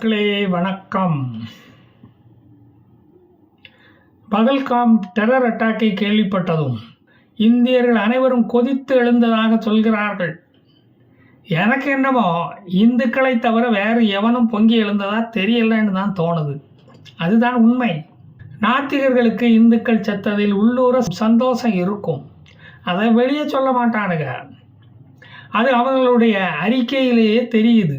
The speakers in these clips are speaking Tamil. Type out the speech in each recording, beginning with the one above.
மக்களே வணக்கம். பகல்காம் டெரர் அட்டாக்கை கேள்விப்பட்டதும் இந்தியர்கள் அனைவரும் கொதித்து எழுந்ததாக சொல்கிறார்கள். எனக்கு என்னமோ இந்துக்களை தவிர வேறு எவனும் பொங்கி எழுந்ததா தெரியலன்னு தான் தோணுது. அதுதான் உண்மை. நாத்திகர்களுக்கு இந்துக்கள் செத்ததில் உள்ளூர சந்தோஷம் இருக்கும். அதை வெளியே சொல்ல மாட்டானுங்க. அது அவர்களுடைய அறிக்கையிலேயே தெரியுது.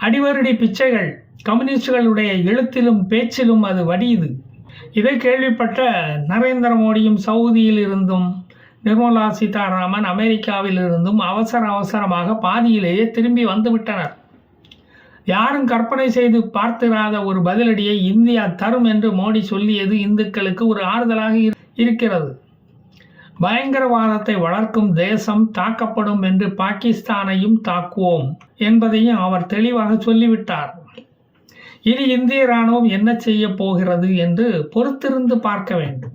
அடிவருடி பிச்சைகள் கம்யூனிஸ்டுகளுடைய எழுத்திலும் பேச்சிலும் அது வடியுது இதை. கேள்விப்பட்ட நரேந்திர மோடியும் சவுதியில் இருந்தும் நிர்மலா சீதாராமன் அமெரிக்காவில் இருந்தும் அவசர அவசரமாக பாதியிலேயே திரும்பி வந்துவிட்டனர். யாரும் கற்பனை செய்து பார்த்திராத ஒரு பதிலடியை இந்தியா தரும் என்று மோடி சொல்லியது இந்துக்களுக்கு ஒரு ஆறுதலாக இரு- இருக்கிறது. பயங்கரவாதத்தை வளர்க்கும் தேசம் தாக்கப்படும் என்று பாகிஸ்தானையும் தாக்குவோம் என்பதையும் அவர் தெளிவாக சொல்லிவிட்டார். இனி இந்திய ராணுவம் என்ன செய்ய போகிறது என்று பொறுத்திருந்து பார்க்க வேண்டும்.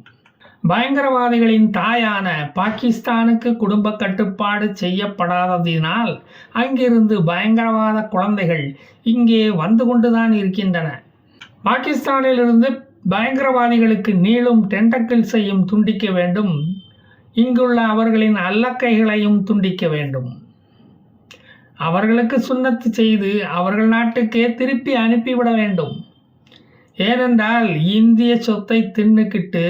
பயங்கரவாதிகளின் தாயான பாகிஸ்தானுக்கு குடும்ப கட்டுப்பாடு செய்யப்படாததினால் அங்கிருந்து பயங்கரவாத குழந்தைகள் இங்கே வந்து கொண்டுதான் இருக்கின்றன. பாகிஸ்தானிலிருந்து பயங்கரவாதிகளுக்கு நீளும் டென்டக்கிள்ஸையும் துண்டிக்க வேண்டும். இங்குள்ள அவர்களின் அல்லக்கைகளையும் துண்டிக்க வேண்டும். அவர்களுக்கு சுண்ணத்து செய்து அவர்கள் நாட்டுக்கே திருப்பி அனுப்பிவிட வேண்டும். ஏனென்றால் இந்திய சொத்தை தின்னுக்கிட்டு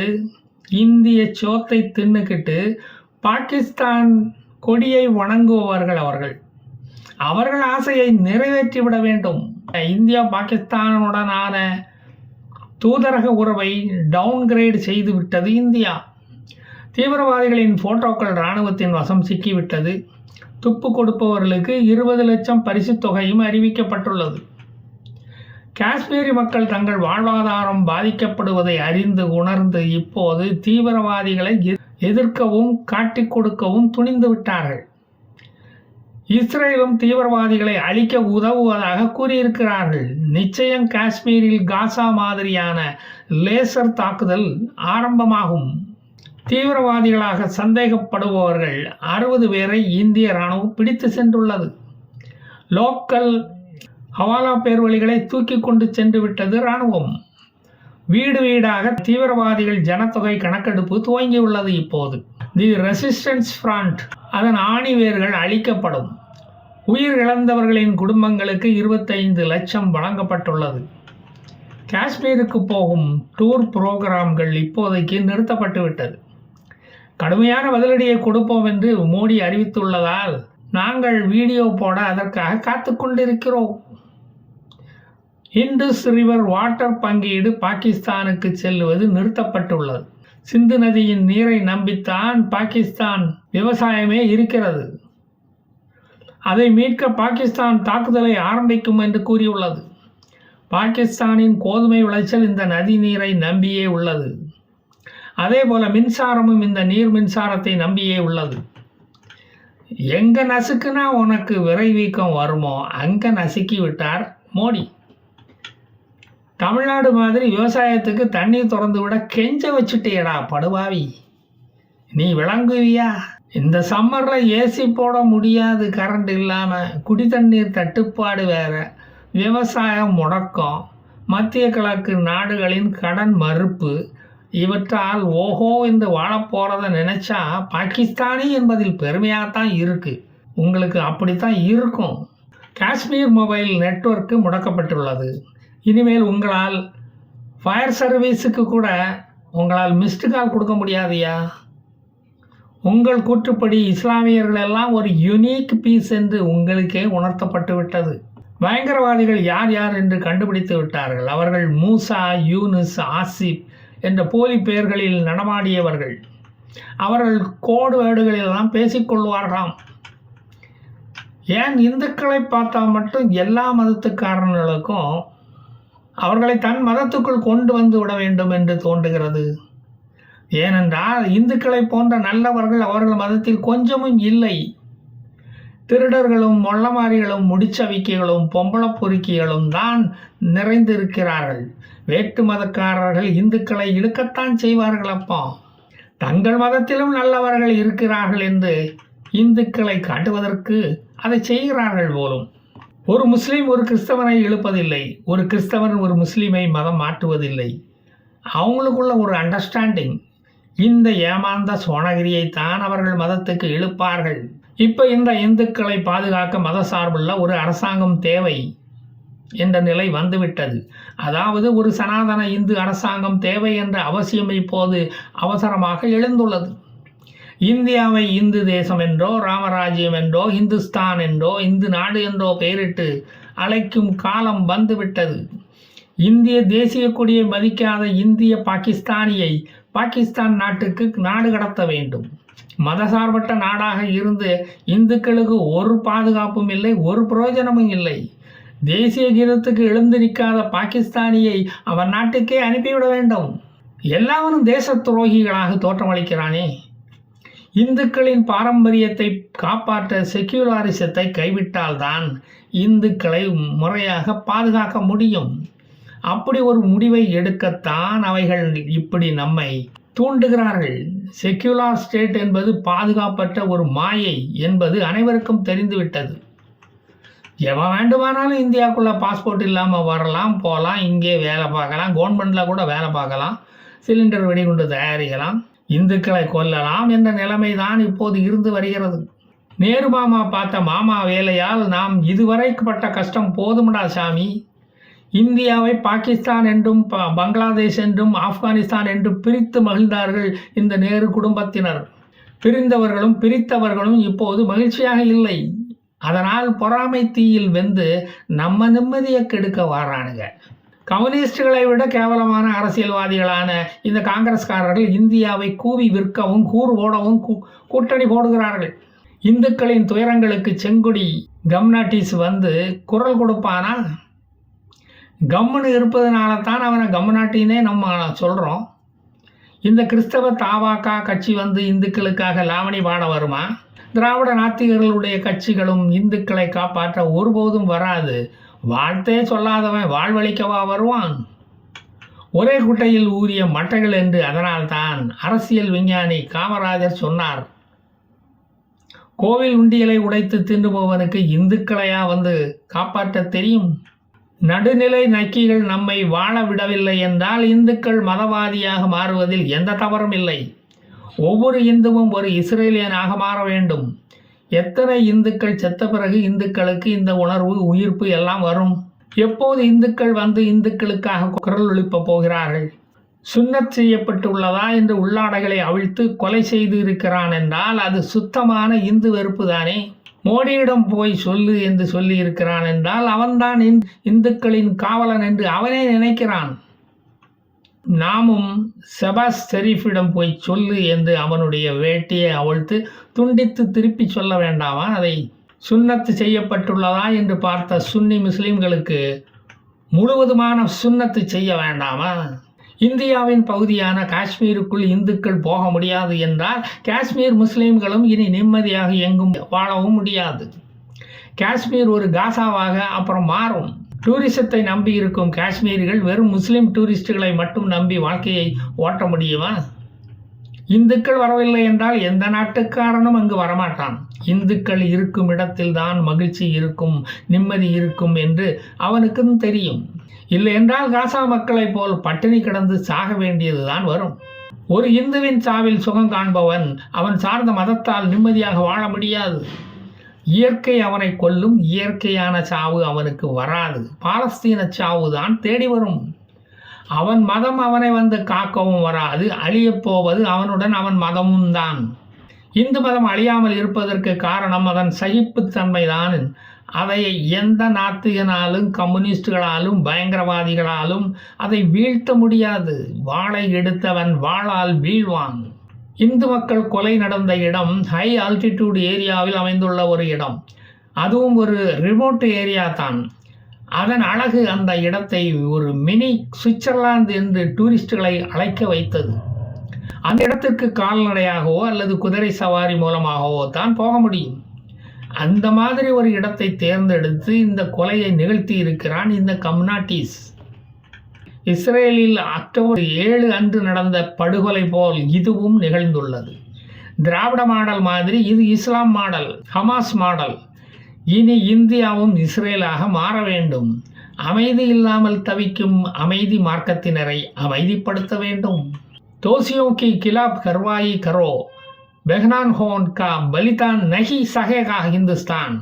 இந்திய சோத்தை தின்னுக்கிட்டு பாகிஸ்தான் கொடியை வணங்குபவர்கள் அவர்கள். அவர்கள் ஆசையை நிறைவேற்றிவிட வேண்டும். இந்தியா பாகிஸ்தானுடனான தூதரக உறவை டவுன்கிரேட் செய்துவிட்டது இந்தியா. தீவிரவாதிகளின் போட்டோக்கள் இராணுவத்தின் வசம் சிக்கிவிட்டது. துப்பு கொடுப்பவர்களுக்கு இருபது லட்சம் பரிசுத் தொகையும் அறிவிக்கப்பட்டுள்ளது. காஷ்மீரி மக்கள் தங்கள் வாழ்வாதாரம் பாதிக்கப்படுவதை அறிந்து உணர்ந்து இப்போது தீவிரவாதிகளை எதிர்க்கவும் காட்டிக் கொடுக்கவும் துணிந்து விட்டார்கள். இஸ்ரேலும் தீவிரவாதிகளை அழிக்க உதவுவதாக கூறியிருக்கிறார்கள். நிச்சயம் காஷ்மீரில் காசா மாதிரியான லேசர் தாக்குதல் ஆரம்பமாகும். தீவிரவாதிகளாக சந்தேகப்படுபவர்கள் அறுபது பேரை இந்திய ராணுவம் பிடித்து சென்றுள்ளது. லோக்கல் ஹவாலா பேர்வழிகளை தூக்கி கொண்டு சென்று விட்டது ராணுவம் வீடு வீடாக தீவிரவாதிகள் ஜனத்தொகை கணக்கெடுப்பு துவங்கியுள்ளது இப்போது. தி ரெசிஸ்டன்ஸ் ஃப்ரண்ட் அதன் ஆணி வேர்கள் அழிக்கப்படும். உயிர் இழந்தவர்களின் குடும்பங்களுக்கு இருபத்தைந்து லட்சம் வழங்கப்பட்டுள்ளது. காஷ்மீருக்கு போகும் டூர் புரோகிராம்கள் இப்போதைக்கு நிறுத்தப்பட்டுவிட்டது. கடுமையான பதிலடியை கொடுப்போம் என்று மோடி அறிவித்துள்ளதால் நாங்கள் வீடியோ போட அதற்காக காத்து கொண்டிருக்கிறோம். இண்டஸ் ரிவர் வாட்டர் பங்கீடு பாகிஸ்தானுக்கு செல்லுவது நிறுத்தப்பட்டுள்ளது. சிந்து நதியின் நீரை நம்பித்தான் பாகிஸ்தான் விவசாயமே இருக்கிறது. அதை மீட்க பாகிஸ்தான் தாக்குதலை ஆரம்பிக்கும் என்று கூறியுள்ளது. பாகிஸ்தானின் கோதுமை விளைச்சல் இந்த நதி நீரை நம்பியே உள்ளது. அதே போல் மின்சாரமும் இந்த நீர் மின்சாரத்தை நம்பியே உள்ளது. எங்கே நசுக்குனா உனக்கு விரை வீக்கம் வருமோ அங்கே நசுக்கி விட்டார் மோடி. தமிழ்நாடு மாதிரி விவசாயத்துக்கு தண்ணீர் திறந்து விட கெஞ்ச வச்சுட்டேடா படுபாவி. நீ விளங்குவியா? இந்த சம்மரில் ஏசி போட முடியாது கரண்ட் இல்லாமல் குடி தண்ணீர் தட்டுப்பாடு வேற. விவசாயம் முடக்கம். மத்திய கிழக்கு நாடுகளின் கடன் மறுப்பு. இவற்றால் ஓஹோ என்று வாழப்போகிறத நினச்சா பாகிஸ்தானி என்பதில் பெருமையாகத்தான் இருக்குது உங்களுக்கு அப்படித்தான் இருக்கும். காஷ்மீர் மொபைல் நெட்வொர்க்கு முடக்கப்பட்டுள்ளது. இனிமேல் உங்களால் ஃபயர் சர்வீஸுக்கு கூட உங்களால் மிஸ்டு கால் கொடுக்க முடியாதியா உங்கள் கூற்றுப்படி இஸ்லாமியர்கள் எல்லாம் ஒரு யுனிக் பீஸ் என்று உங்களுக்கே உணர்த்தப்பட்டு விட்டது. பயங்கரவாதிகள் யார் யார் என்று கண்டுபிடித்து விட்டார்கள். அவர்கள் மூசா யூனுஸ் ஆசிப் என்ற போலி பெயர்களில் நடமாடியவர்கள். அவர்கள் கோடு வேடுகளெல்லாம் பேசிக்கொள்வார்களாம் ஏன் இந்துக்களை பார்த்தா மட்டும் எல்லா மதத்துக்காரர்களுக்கும் அவர்களை தன் மதத்துக்குள் கொண்டு வந்து விட வேண்டும் என்று தோன்றுகிறது. ஏனென்றால் இந்துக்களை போன்ற நல்லவர்கள் அவர்கள் மதத்தில் கொஞ்சமும் இல்லை. திருடர்களும் மொள்ளமாரிகளும் முடிச்சவிக்கைகளும் பொம்பள பொறுக்கிகளும் தான் நிறைந்திருக்கிறார்கள். வேட்டு மதக்காரர்கள் இந்துக்களை இழுக்கத்தான் செய்வார்கள் அப்பா. தங்கள் மதத்திலும் நல்லவர்கள் இருக்கிறார்கள் என்று இந்துக்களை காட்டுவதற்கு அதை செய்கிறார்கள் போலும். ஒரு முஸ்லீம் ஒரு கிறிஸ்தவனை இழுப்பதில்லை. ஒரு கிறிஸ்தவன் ஒரு முஸ்லீமை மதம் மாற்றுவதில்லை. அவங்களுக்குள்ள ஒரு அண்டர்ஸ்டாண்டிங் இந்த ஏமாந்த சோனகிரியை தான் அவர்கள் மதத்துக்கு இழுப்பார்கள். இப்போ இந்த இந்துக்களை பாதுகாக்க மத சார்புள்ள ஒரு அரசாங்கம் தேவை. என்ற நிலை வந்துவிட்டது. அதாவது ஒரு சனாதன இந்து அரசாங்கம் தேவை என்ற அவசியம் இப்போது அவசரமாக எழுந்துள்ளது. இந்தியாவை இந்து தேசம் என்றோ ராமராஜ்யம் என்றோ இந்துஸ்தான் என்றோ இந்து நாடு என்றோ பெயரிட்டு அழைக்கும் காலம் வந்துவிட்டது. இந்திய தேசிய கொடியை மதிக்காத இந்திய பாகிஸ்தானியை பாகிஸ்தான் நாட்டுக்கு நாடு கடத்த வேண்டும். மதசார்பற்ற நாடாக இருந்து இந்துக்களுக்கு ஒரு பாதுகாப்பும் இல்லை ஒரு பிரயோஜனமும் இல்லை. தேசிய கீதத்துக்கு எழுந்து நிற்காத பாகிஸ்தானியை அவன் நாட்டுக்கே அனுப்பிவிட வேண்டும். எல்லாரும் தேச துரோகிகளாக தோற்றமளிக்கிறானே. இந்துக்களின் பாரம்பரியத்தை காப்பாற்ற செக்யூலாரிசத்தை கைவிட்டால்தான் இந்துக்களை முறையாக பாதுகாக்க முடியும். அப்படி ஒரு முடிவை எடுக்கத்தான் அவைகள் இப்படி நம்மை தூண்டுகிறார்கள். செக்யூலார் ஸ்டேட் என்பது பாதுகாப்பற்ற ஒரு மாயை என்பது அனைவருக்கும் தெரிந்துவிட்டது. எவன் வேண்டுமானாலும் இந்தியாவுக்குள்ளே பாஸ்போர்ட் இல்லாமல் வரலாம் போகலாம் இங்கே வேலை பார்க்கலாம் கவர்மெண்ட்டில் கூட வேலை பார்க்கலாம் சிலிண்டர் வெடிகுண்டு தயாரிக்கலாம் இந்துக்களை கொல்லலாம் என்ற நிலைமை தான் இப்போது இருந்து வருகிறது. நேரு மாமா பார்த்த மாமா வேலையால் நாம் இதுவரைப்பட்ட கஷ்டம் போதுமடா சாமி. இந்தியாவை பாகிஸ்தான் என்றும் ப- பங்களாதேஷ் என்றும் ஆப்கானிஸ்தான் என்றும் பிரித்து மகிழ்ந்தார்கள் இந்த நேரு குடும்பத்தினர். பிரிந்தவர்களும் பிரித்தவர்களும் இப்போது மகிழ்ச்சியாக இல்லை. அதனால் பொறாமை தீயில் வெந்து நம்ம நிம்மதியை கெடுக்க வாரானுங்க. கம்யூனிஸ்டுகளை விட கேவலமான அரசியல்வாதிகளான இந்த காங்கிரஸ்காரர்கள் இந்தியாவை கூவி விற்கவும் கூறு ஓடவும் கூட்டணி போடுகிறார்கள். இந்துக்களின் துயரங்களுக்கு செங்குடி கம்னாட்டிஸ் வந்து குரல் கொடுப்பானா கம்முன்னு இருப்பதனால தான் அவனை கம்முனாட்டினே நம்ம சொல்கிறோம் இந்த கிறிஸ்தவ தாவாக்கா கட்சி வந்து இந்துக்களுக்காக லாவணி பாட வருமா? திராவிட நாத்திகர்களுடைய கட்சிகளும் இந்துக்களை காப்பாற்ற ஒருபோதும் வராது. வாழ்த்தே சொல்லாதவன் வாழ்வழிக்கவா வருவான்? ஒரே குட்டையில் ஊறிய மட்டைகள் என்று அதனால்தான் அரசியல் விஞ்ஞானி காமராஜர் சொன்னார். கோவில் உண்டியலை உடைத்து தின்றுபவனுக்கு இந்துக்களையா வந்து காப்பாற்ற தெரியும்? நடுநிலை நக்கிகள் நம்மை வாழ விடவில்லை என்றால் இந்துக்கள் மதவாதியாக மாறுவதில் எந்த தவறும் இல்லை. ஒவ்வொரு இந்துவும் ஒரு இஸ்ரேலியனாக மாற வேண்டும். எத்தனை இந்துக்கள் செத்த பிறகு இந்துக்களுக்கு இந்த உணர்வு உயிர்ப்பு எல்லாம் வரும்? எப்போது இந்துக்கள் வந்து இந்துக்களுக்காக குரல் ஒழிப்பப் போகிறார்கள்? சுன்னத் செய்யப்பட்டுள்ளதா என்று உள்ளாடைகளை அவிழ்த்து கொலை செய்து இருக்கிறான் என்றால் அது சுத்தமான இந்து வெறுப்பு தானே மோடியிடம் போய் சொல்லு என்று சொல்லி இருக்கிறான் என்றால் அவன்தான் இந்துக்களின் காவலன் என்று அவனே நினைக்கிறான். நாமும் செபாஸ் ஷெரீஃபிடம் போய் சொல்லு என்று அவனுடைய வேட்டியை அவிழ்த்து துண்டித்து திருப்பி சொல்ல வேண்டாமா? அதை சுன்னத்து செய்யப்பட்டுள்ளதா என்று பார்த்த சுன்னி முஸ்லீம்களுக்கு முழுவதுமான சுன்னத்து செய்ய வேண்டாமா? இந்தியாவின் பகுதியான காஷ்மீருக்குள் இந்துக்கள் போக முடியாது என்றால் காஷ்மீர் முஸ்லீம்களும் இனி நிம்மதியாக எங்கும் வாழவும் முடியாது. காஷ்மீர் ஒரு காசாவாக அப்புறம் மாறும். டூரிசத்தை நம்பி இருக்கும் காஷ்மீரிகள் வெறும் முஸ்லீம் டூரிஸ்டுகளை மட்டும் நம்பி வாழ்க்கையை ஓட்ட முடியுமா? இந்துக்கள் வரவில்லை என்றால் எந்த நாட்டுக்காரனும் அங்கு வரமாட்டான். இந்துக்கள் இருக்கும் இடத்தில்தான் மகிழ்ச்சி இருக்கும் நிம்மதி இருக்கும் என்று அவனுக்கும் தெரியும். இல்லை என்றால் காசா மக்களைப் போல் பட்டினி கிடந்து சாக வேண்டியதுதான் வரும். ஒரு இந்துவின் சாவில் சுகம் காண்பவன் அவன் சார்ந்த மதத்தால் நிம்மதியாக வாழ முடியாது. இயற்கை அவனை கொல்லும் இயற்கையான சாவு அவனுக்கு வராது. பாலஸ்தீன சாவு தான் தேடி வரும். அவன் மதம் அவனை வந்து காக்கவும் வராது அழியப் போவது அவனுடன் அவன் மதமும் தான். இந்து மதம் அழியாமல் இருப்பதற்கு காரணம் அதன் சகிப்புத்தன்மைதான் அதை எந்த நாத்திகனாலும் கம்யூனிஸ்டுகளாலும் பயங்கரவாதிகளாலும் அதை வீழ்த்த முடியாது. வாளை எடுத்தவன் வாளால் வீழ்வான். இந்து மக்கள் கொலை நடந்த இடம் ஹை ஆல்டிடியூட் ஏரியாவில் அமைந்துள்ள ஒரு இடம். அதுவும் ஒரு ரிமோட் ஏரியா தான். அதன் அழகு அந்த இடத்தை ஒரு மினி சுவிட்சர்லாந்து என்று டூரிஸ்டுகளை அழைக்க வைத்தது. அந்த இடத்திற்கு கால்நடையாகவோ அல்லது குதிரை சவாரி மூலமாகவோ தான் போக முடியும். அந்த மாதிரி ஒரு இடத்தை தேர்ந்தெடுத்து இந்த கொலையை நிகழ்த்தி இருக்கிறான் இந்த கம்னாட்டிஸ் இஸ்ரேலில் அக்டோபர் ஏழு அன்று நடந்த படுகொலை போல் இதுவும் நிகழ்ந்துள்ளது. திராவிட மாடல் மாதிரி இது இஸ்லாம் மாடல் ஹமாஸ் மாடல். இனி இந்தியாவும் இஸ்ரேலாக மாற வேண்டும். அமைதி இல்லாமல் தவிக்கும் அமைதி மார்க்கத்தினரை அமைதிப்படுத்த வேண்டும். தோசியோக்கி கிலாப் கர்வாயி கரோ பெஹ்னான் ஹோன் கா பலிதான் நஹி சஹேகா ஹிந்துஸ்தான்.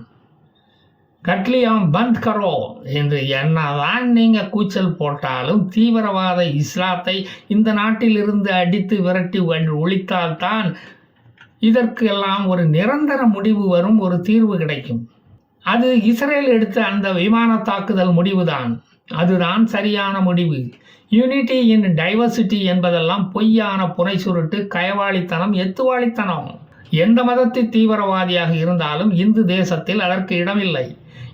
கட்லியாம் பந்த் கரோ என்று என்னதான் நீங்கள் கூச்சல் போட்டாலும் தீவிரவாத இஸ்லாத்தை இந்த நாட்டிலிருந்து அடித்து விரட்டி ஒழித்தால்தான் இதற்கெல்லாம் ஒரு நிரந்தர முடிவு வரும் ஒரு தீர்வு கிடைக்கும். அது இஸ்ரேல் எடுத்த அந்த விமான தாக்குதல் முடிவுதான். அதுதான் சரியான முடிவு. யூனிட்டி இன் டைவர்சிட்டி என்பதெல்லாம் பொய்யான புனை சுருட்டு கயவாளித்தனம் எத்துவாளித்தனம். எந்த மதத்து தீவிரவாதியாக இருந்தாலும் இந்து தேசத்தில் அதற்கு இடமில்லை.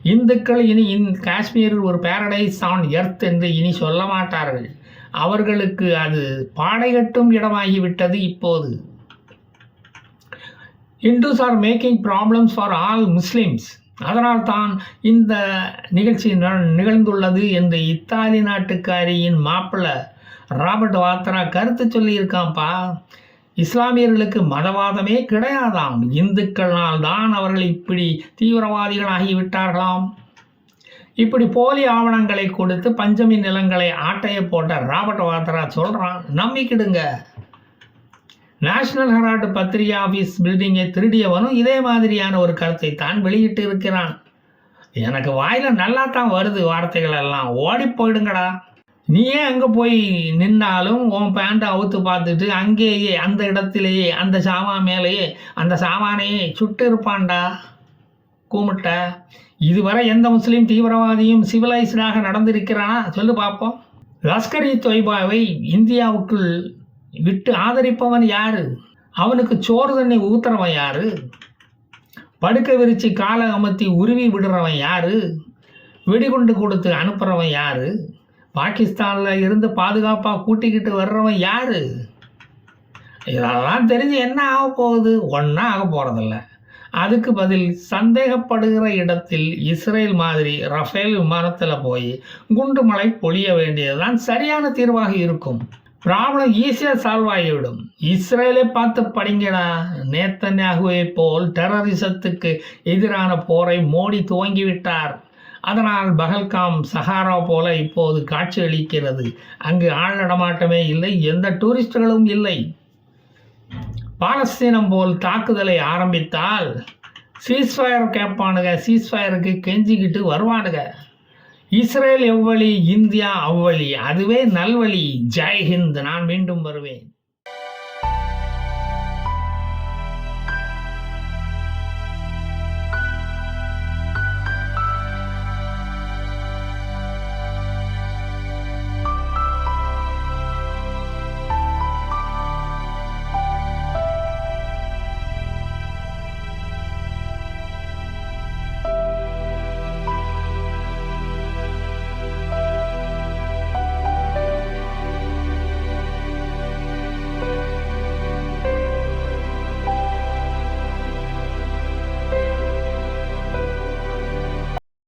இந்துக்கள் இனி இந் காஷ்மீரில் ஒரு பேரடைஸ் ஆன் எர்த் என்று இனி சொல்ல மாட்டார்கள். அவர்களுக்கு அது பாடைகட்டும் இடமாகிவிட்டது இப்போது. Hindus are making problems for all Muslims அதனால் தான் இந்த நிகழ்ச்சி ந- நிகழ்ந்துள்ளது என்று இத்தாலி நாட்டுக்காரியின் மாப்பிள்ளை ராபர்ட் வாத்ரா கருத்து சொல்லியிருக்கான்ப்பா இஸ்லாமியர்களுக்கு மதவாதமே கிடையாதாம். இந்துக்களால் தான் அவர்கள் இப்படி தீவிரவாதிகளாகி விட்டார்களாம் இப்படி போலி ஆவணங்களை கொடுத்து பஞ்சமி நிலங்களை ஆட்டைய போட்ட ராபர்ட் வாத்ரா சொல்கிறான் நம்பிக்கிடுங்க. நேஷனல் ஹெரால்டு பத்திரிகை ஆஃபீஸ் பில்டிங்கை திருடியவனும் இதே மாதிரியான ஒரு கருத்தை தான் வெளியிட்டு இருக்கிறான் எனக்கு வாயில நல்லா தான் வருது வார்த்தைகள் எல்லாம். ஓடி போயிடுங்கடா. நீயே அங்கே போய் நின்னாலும் உன் பேண்ட்டை அவுத்து பார்த்துட்டு அங்கேயே அந்த இடத்திலேயே அந்த சாமான் மேலேயே அந்த சாமானையே சுட்டு இருப்பான்டா. கூமிட்ட இதுவரை எந்த முஸ்லீம் தீவிரவாதியும் சிவிலைஸ்டாக நடந்திருக்கிறானா? சொல்லு பார்ப்போம் லஷ்கர் இ தொய்பாவை இந்தியாவுக்குள் விட்டு ஆதரிப்பவன் யாரு? அவனுக்கு சோறு தண்ணி ஊத்துறவன் யாரு? படுக்க விரிச்சு காலை அமர்த்தி உருவி விடுறவன் யாரு? வெடிகுண்டு கொடுத்து அனுப்புகிறவன் யாரு? பாகிஸ்தானில் இருந்து பாதுகாப்பாக கூட்டிக்கிட்டு வர்றவன் யார்? இதெல்லாம் தெரிஞ்சு என்ன ஆக போகுது? ஒன்றா ஆக போகிறதில்ல அதுக்கு பதில் சந்தேகப்படுகிற இடத்தில் இஸ்ரேல் மாதிரி ரஃபேல் விமானத்தில் போய் குண்டு மழை பொழிய வேண்டியதுதான் சரியான தீர்வாக இருக்கும். ப்ராப்ளம் ஈஸியாக சால்வ் ஆகிவிடும். இஸ்ரேலை பார்த்து படிங்கடா. நேத்தன்யாகுவை போல் டெரரிசத்துக்கு எதிரான போரை மோடி துவங்கிவிட்டார். அதனால் பகல்காம் சஹாரா போல இப்போது காட்சியளிக்கிறது. அங்கு ஆள் நடமாட்டமே இல்லை எந்த டூரிஸ்டுகளும் இல்லை. பாலஸ்தீனம் போல் தாக்குதலை ஆரம்பித்தால் சீஸ்ஃபயர் கேட்பானுங்க சீஸ்ஃபயருக்கு கெஞ்சிக்கிட்டு வருவானுங்க இஸ்ரேல் எவ்வழி இந்தியா அவ்வழி அதுவே நல்வழி. ஜெய் ஹிந்த் நான் மீண்டும் வருவேன்.